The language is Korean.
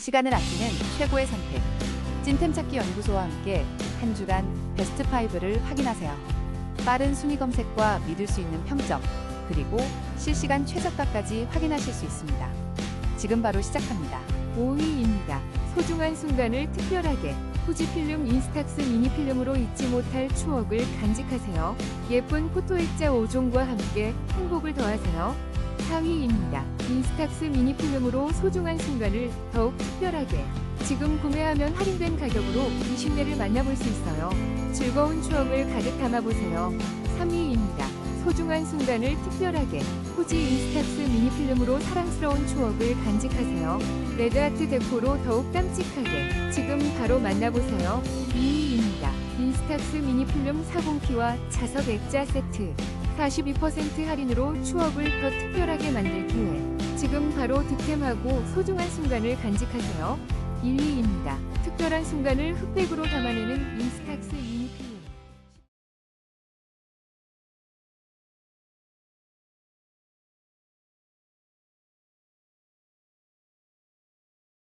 시간을 아끼는 최고의 선택. 찐템 찾기 연구소와 함께 한 주간 베스트 5를 확인하세요. 빠른 순위 검색과 믿을 수 있는 평점, 그리고 실시간 최저가까지 확인하실 수 있습니다. 지금 바로 시작합니다. 5위입니다. 소중한 순간을 특별하게 후지필름 인스탁스 미니필름으로 잊지 못할 추억을 간직하세요. 예쁜 포토액자 5종과 함께 행복을 더하세요. 4위입니다. 인스탁스 미니필름으로 소중한 순간을 더욱 특별하게 지금 구매하면 할인된 가격으로 20대를 만나볼 수 있어요. 즐거운 추억을 가득 담아보세요. 3위입니다. 소중한 순간을 특별하게 후지 인스탁스 미니필름으로 사랑스러운 추억을 간직하세요. 레드아트 데코로 더욱 깜찍하게 지금 바로 만나보세요. 2위입니다. 인스탁스 미니필름 40P와 자석 액자 세트 42% 할인으로 추억을 더 특별하게 만들 기회 지금 바로 득템하고 소중한 순간을 간직하세요. 1위입니다. 특별한 순간을 흑백으로 담아내는 인스탁스 미니필름